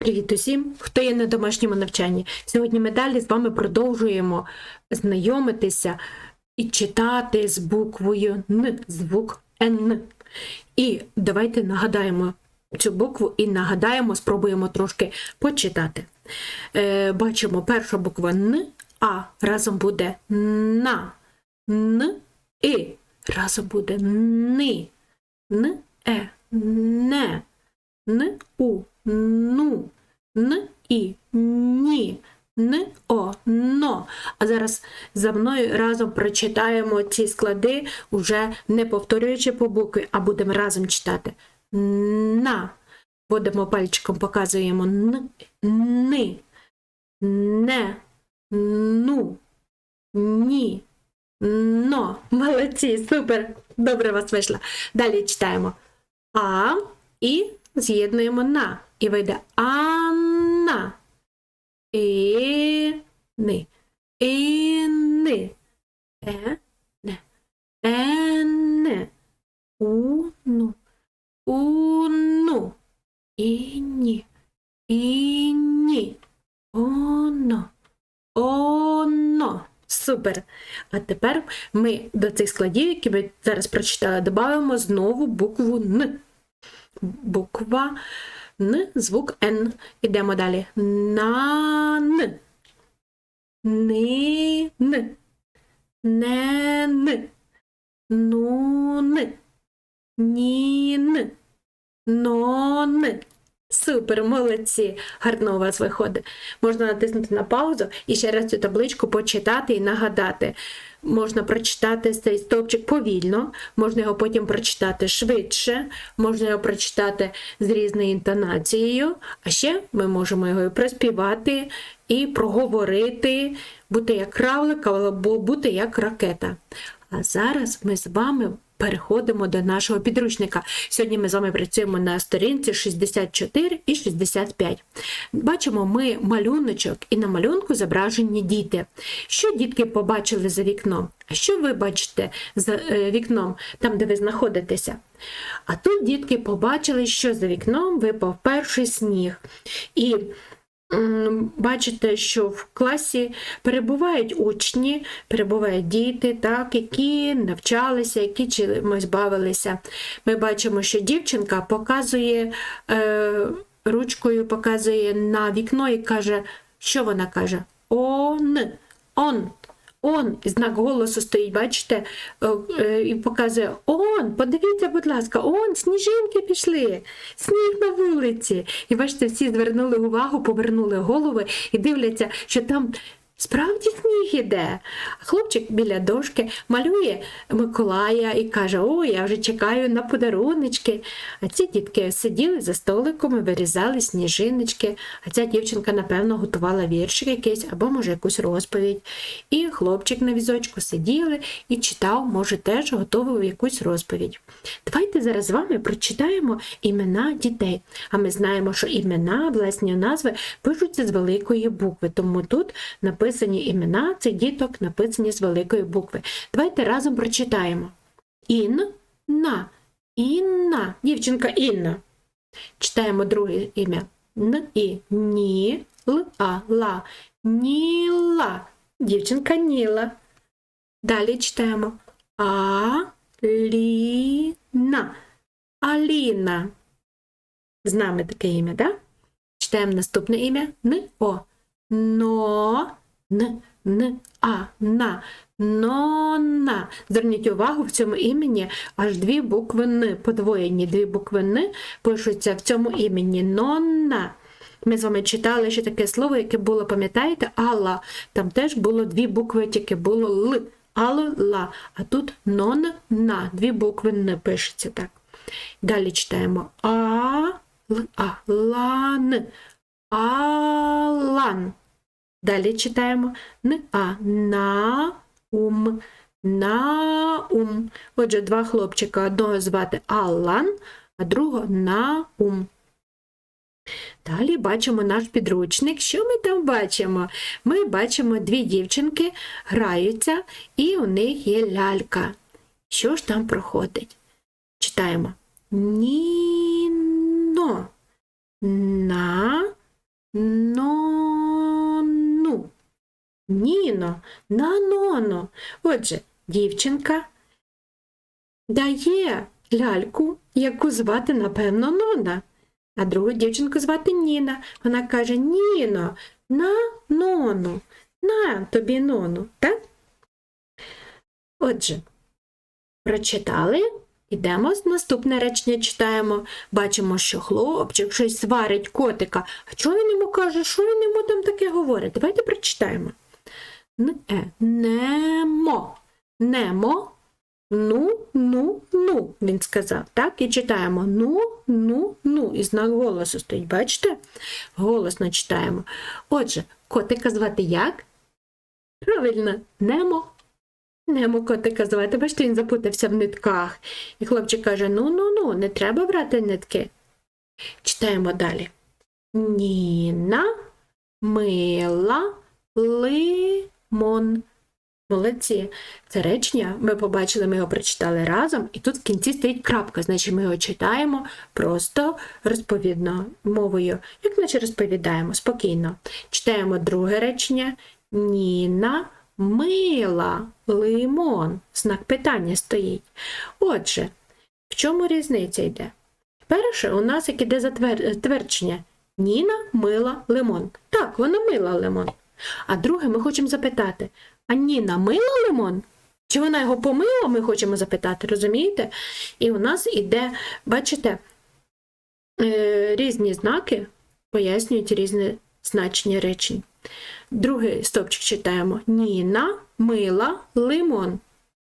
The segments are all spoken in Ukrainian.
Привіт усім, хто є на домашньому навчанні. Сьогодні ми далі з вами продовжуємо знайомитися і читати з буквою Н, звук Н. І давайте нагадаємо цю букву і нагадаємо, спробуємо трошки почитати. Е, бачимо перша буква Н, А разом буде на, Н, І. Разом буде ни, Н, Е, не. Н у ну, н і ні, н о но. А зараз за мною разом прочитаємо ці склади, уже не повторюючи по букві, а будемо разом читати. На. Будемо пальчиком, показуємо н, ни, не, ну, ні, но. Молодці, супер! Добре вас вийшло. Далі читаємо. А і з'єднуємо на. І вийде Анна. І ни. І ни. Е, не. Е, не. У, ну. У, ну. І ні. І ні. Оно. Оно. Супер. А тепер ми до цих складів, які ми зараз прочитали, додаємо знову букву Н буква Н, звук Н. Ідемо далі. Нан. Ни, н. Нен. Нун. Нін. Нон. Супер, молодці! Гарно у вас виходить. Можна натиснути на паузу і ще раз цю табличку почитати і нагадати. Можна прочитати цей стовпчик повільно, можна його потім прочитати швидше, можна його прочитати з різною інтонацією, а ще ми можемо його і проспівати і проговорити, бути як кравлик або бути як ракета. А зараз ми з вами переходимо до нашого підручника. Сьогодні ми з вами працюємо на сторінці 64 і 65. Бачимо ми малюночок, і на малюнку зображені діти. Що дітки побачили за вікном? Що ви бачите за е, вікном, там, де ви знаходитеся? А тут дітки побачили, що за вікном випав перший сніг. І Бачите, що в класі перебувають учні, перебувають діти, так, які навчалися, які чимось бавилися. Ми бачимо, що дівчинка показує е, ручкою, показує на вікно і каже, що вона каже? Он, он. Он, знак голосу стоїть, бачите, е, е, і показує Он, подивіться, будь ласка, он, сніжинки пішли, сніг на вулиці. І бачите, всі звернули увагу, повернули голови і дивляться, що там справді сніг іде. Хлопчик біля дошки малює Миколая і каже: О, я вже чекаю на подаруночки. А ці дітки сиділи за столиком і вирізали сніжиночки. А ця дівчинка, напевно, готувала віршик якийсь або, може, якусь розповідь. І хлопчик на візочку сиділи і читав, може, теж готував якусь розповідь. Давайте зараз з вами прочитаємо імена дітей. А ми знаємо, що імена, власні назви пишуться з великої букви, тому тут написані імена цих діток написані з великої букви. Давайте разом прочитаємо. Інна. Інна. Дівчинка Інна. Читаємо друге ім'я. Н і ні, л а ла. Ніла. Дівчинка Ніла. Далі читаємо Аліна. Аліна. З нами таке ім'я. Да? Читаємо наступне ім'я Н О. Но, Н, Н, А, на. Нона. Зверніть увагу, в цьому імені аж дві букви Н. Подвоєні дві букви Н пишуться в цьому імені. Нона. Ми з вами читали ще таке слово, яке було, пам'ятаєте, Алла. Там теж було дві букви, тільки було Л. Ало, ла. А тут нон на. Дві букви не пишеться так. Далі читаємо А, Л, А, лан. Алан. Далі читаємо Н, А, на, ум, наум. Отже, два хлопчика. Одного звати Алан, а другого Наум. Далі бачимо наш підручник. Що ми там бачимо? Ми бачимо дві дівчинки граються, і у них є лялька. Що ж там проходить? Читаємо. Ніно. На нону. Ніно, на ноно. Отже, дівчинка дає ляльку, яку звати, напевно, Нона. А другу дівчинку звати Ніна. Вона каже: Ніно, на нону, на тобі нону, так? Отже, прочитали. Ідемо наступне речення читаємо. Бачимо, що хлопчик щось сварить котика. А чого він йому каже, що він йому там таке говорить? Давайте прочитаємо. Н-е, Немо. Немо. Ну, ну, ну, він сказав. Так, і читаємо ну, ну, ну. І знак голосу стоїть. Бачите? Голосно читаємо. Отже, котика звати як? Правильно, Немо. Немо котика звати, бачите, він запутався в нитках. І хлопчик каже: ну, ну, ну, не треба брати нитки. Читаємо далі. Ніна мила лимон. Молодці. Це речення ми побачили, ми його прочитали разом, і тут в кінці стоїть крапка, значить ми його читаємо просто розповідно мовою, як наче розповідаємо спокійно. Читаємо друге речення. Ніна мила лимон. Знак питання стоїть. Отже, в чому різниця йде? Перше, у нас як іде затвердження. Ніна мила лимон. Так, вона мила лимон. А друге, ми хочемо запитати: а Ніна мила лимон? Чи вона його помила, ми хочемо запитати, розумієте? І у нас іде, бачите, е, різні знаки пояснюють різне значення речень. Другий стовпчик читаємо: Ніна мила лимон.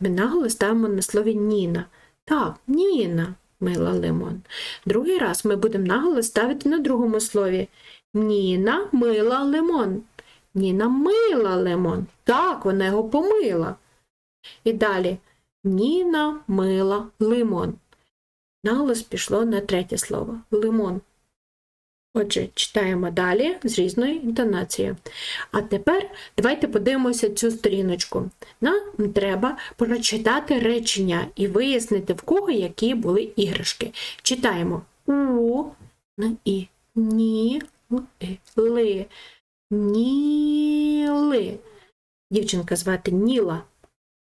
Ми наголос ставимо на слові Ніна. Так, Ніна мила лимон. Другий раз ми будемо наголос ставити на другому слові. Ніна мила лимон. Ніна мила лимон. Так, вона його помила. І далі Ніна мила лимон. Наголос пішло на третє слово лимон. Отже, читаємо далі з різною інтонацією. А тепер давайте подивимося цю сторіночку. Нам треба прочитати речення і вияснити, в кого які були іграшки. Читаємо у, н, і, ні, ли, ніли. Дівчинка звати Ніла.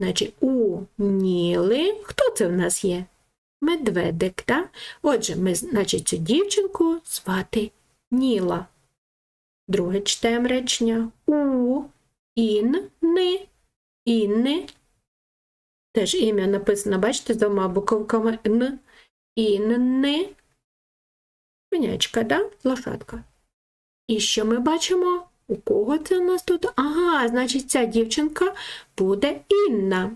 Значить, у Ніли. Хто це в нас є? Медведик, так? Отже, ми, значить, цю дівчинку звати Ніла. Друге читаємо речення у інни. Інни. Теж ім'я написано, бачите, з двома буковками Н. Інни. Конячка, да? Лошадка. І що ми бачимо? У кого це у нас тут? Ага, значить, ця дівчинка буде Інна.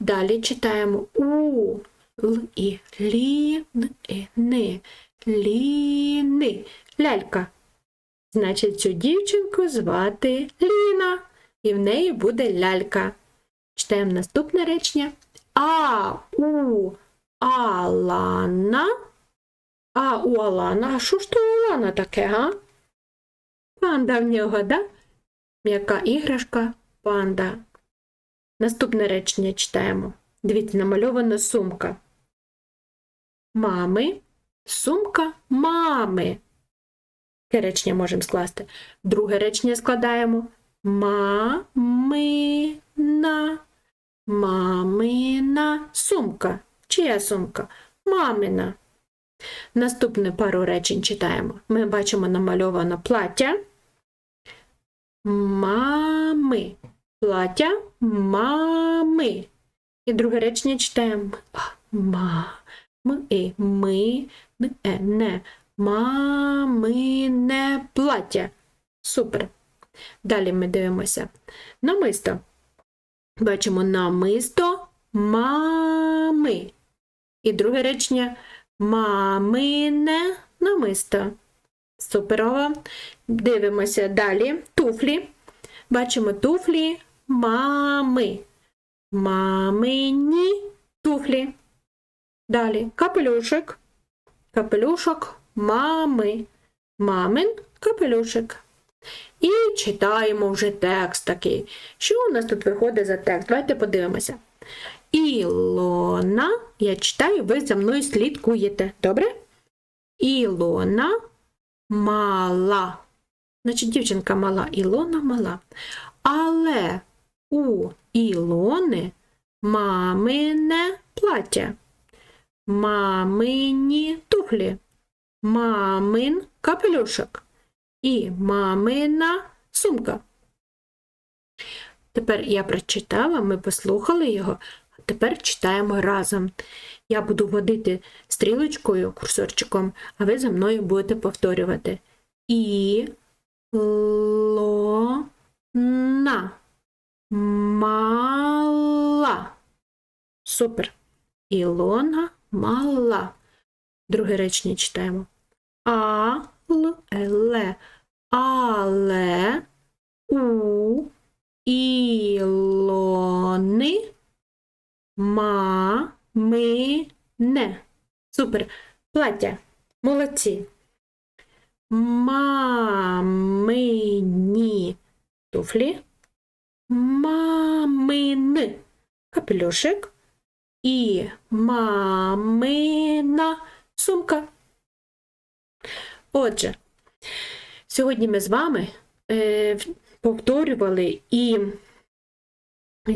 Далі читаємо у Л і лі н і ни. Ліни. Лялька. Значить, цю дівчинку звати Ліна, і в неї буде лялька. Читаємо наступне речення. А у Алана. А у Алана. А що ж то Алана таке, га? Панда в нього, да? М'яка іграшка панда. Наступне речення читаємо. Дивіться, намальована сумка. Мами, сумка мами. Яке речення можемо скласти? Друге речення складаємо мамина. Мамина сумка. Чия сумка? Мамина. Наступне пару речень читаємо. Ми бачимо намальовано плаття. Мами. Плаття мами. І друге речення читаємо ма. Ми, і, ми, не, е, не. Мамине плаття. Супер. Далі ми дивимося. Намисто. Бачимо намисто мами. І друге речення мамине намисто. Суперово. Дивимося далі. Туфлі. Бачимо туфлі мами. Мамині туфлі. Далі капелюшок. Капелюшок мами. Мамин капелюшок. І читаємо вже текст такий. Що у нас тут виходить за текст? Давайте подивимося. Ілона, я читаю, ви за мною слідкуєте. Добре? Ілона мала значить дівчинка мала, Ілона мала. Але у Ілони мамине плаття, мамині туфлі, мамин капелюшок і мамина сумка. Тепер я прочитала, ми послухали його, тепер читаємо разом. Я буду водити стрілочкою, курсорчиком, а ви за мною будете повторювати. І ло на мала. Супер. Ілона мала. Друге речення читаємо. А л еле. Але у Ілони мамине. Супер. Плаття. Молодці. Мамині туфлі. Мамин капелюшик і мамина сумка. Отже, сьогодні ми з вами е, повторювали і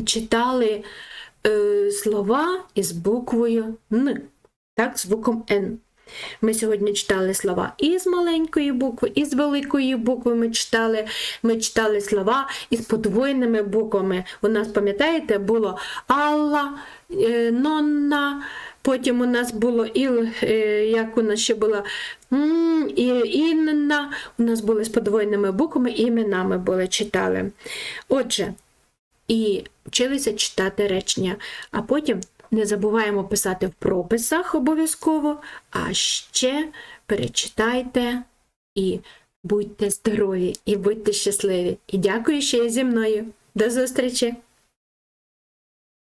читали е, слова із буквою Н, так, звуком Н. Ми сьогодні читали слова і з маленької букви, і з великої букви ми читали. Ми читали слова із подвоєними буквами. У нас, пам'ятаєте, було Алла, е, Нонна, потім у нас було Іл, е, як у нас ще і, Інна. У нас були з подвоєними буквами і іменами були читали. Отже, і вчилися читати речення, а потім не забуваємо писати в прописах обов'язково, а ще перечитайте і будьте здорові, і будьте щасливі. І дякую, є зі мною. До зустрічі!